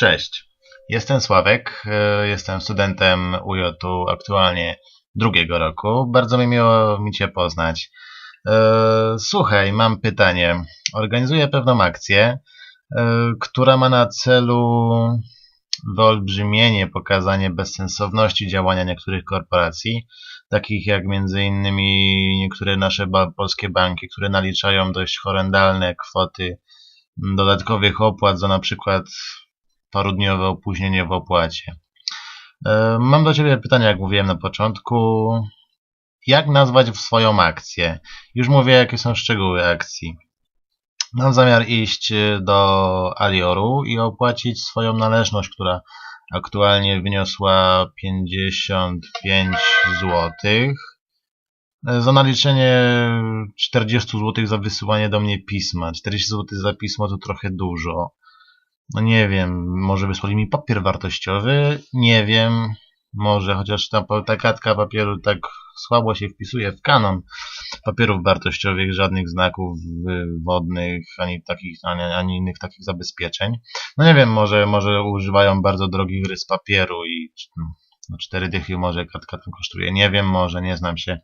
Cześć, jestem Sławek, e, jestem studentem UJ aktualnie drugiego roku. Bardzo mi miło mi Cię poznać. E, Słuchaj, mam pytanie. Organizuję pewną akcję, e, która ma na celu wyolbrzymienie, pokazanie bezsensowności działania niektórych korporacji, takich jak między innymi niektóre nasze polskie banki, które naliczają dość horrendalne kwoty dodatkowych opłat za na przykład parodniowe opóźnienie w opłacie. E, Mam do Ciebie pytanie, jak mówiłem na początku. Jak nazwać swoją akcję? Już mówię, jakie są szczegóły akcji. Mam zamiar iść e, do Alioru i opłacić swoją należność, która aktualnie wyniosła 55 zł. Za naliczenie 40 zł za wysyłanie do mnie pisma. 40 zł za pismo to trochę dużo. No nie wiem, może wysłali mi papier wartościowy, nie wiem, może chociaż ta, ta kartka papieru tak słabo się wpisuje w kanon papierów wartościowych, żadnych znaków wodnych, ani takich, ani, ani innych takich zabezpieczeń. No nie wiem, może, może używają bardzo drogich rys papieru i no, cztery dychy może kartka tym kosztuje. Nie wiem, może, nie znam się.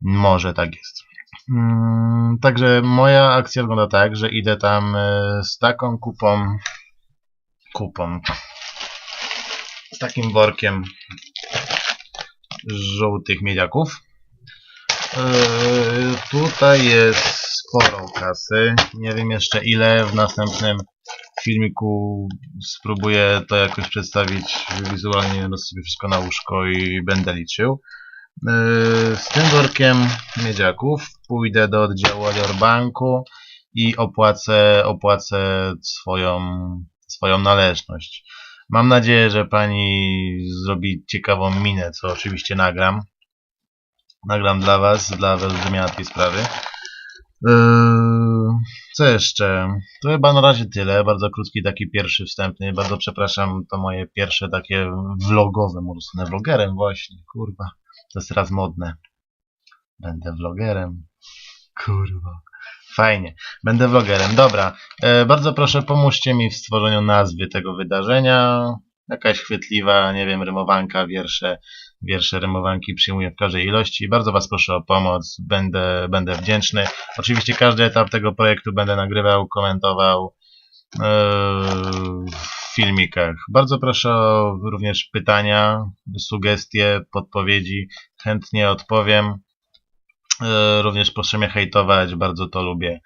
Może tak jest. Mm, Także moja akcja wygląda tak, że idę tam e, z taką kupą, kupą, z takim workiem żółtych miedziaków. E, Tutaj jest sporo kasy. Nie wiem jeszcze ile. W następnym filmiku spróbuję to jakoś przedstawić wizualnie, rozsypię wszystko na łóżko i będę liczył. E, Z tym workiem miedziaków pójdę do oddziału Alior Banku i opłacę, opłacę swoją, swoją należność. Mam nadzieję, że pani zrobi ciekawą minę, co oczywiście nagram. Nagram dla was, dla wyolbrzymienia tej sprawy. Yy, Co jeszcze? To chyba na razie tyle. Bardzo krótki taki pierwszy wstępny. Bardzo przepraszam, to moje pierwsze takie vlogowe, może vlogerem właśnie, kurwa. To jest teraz modne. Będę vlogerem. Kurwa. Fajnie. Będę vlogerem. Dobra. E, bardzo proszę, pomóżcie mi w stworzeniu nazwy tego wydarzenia. Jakaś chwytliwa, nie wiem, rymowanka, wiersze, wiersze, rymowanki przyjmuję w każdej ilości. Bardzo Was proszę o pomoc. Będę, będę wdzięczny. Oczywiście każdy etap tego projektu będę nagrywał, komentował e, filmikach. Bardzo proszę o również pytania, sugestie, podpowiedzi. Chętnie odpowiem. E, Również proszę mnie hejtować, bardzo to lubię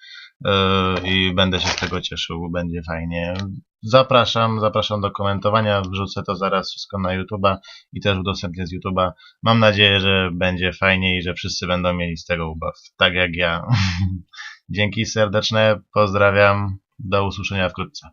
E, i będę się z tego cieszył, będzie fajnie. Zapraszam, zapraszam do komentowania, wrzucę to zaraz wszystko na YouTube'a i też udostępnię z YouTube'a. Mam nadzieję, że będzie fajnie i że wszyscy będą mieli z tego ubaw, tak jak ja. Dzięki serdeczne, pozdrawiam, do usłyszenia wkrótce.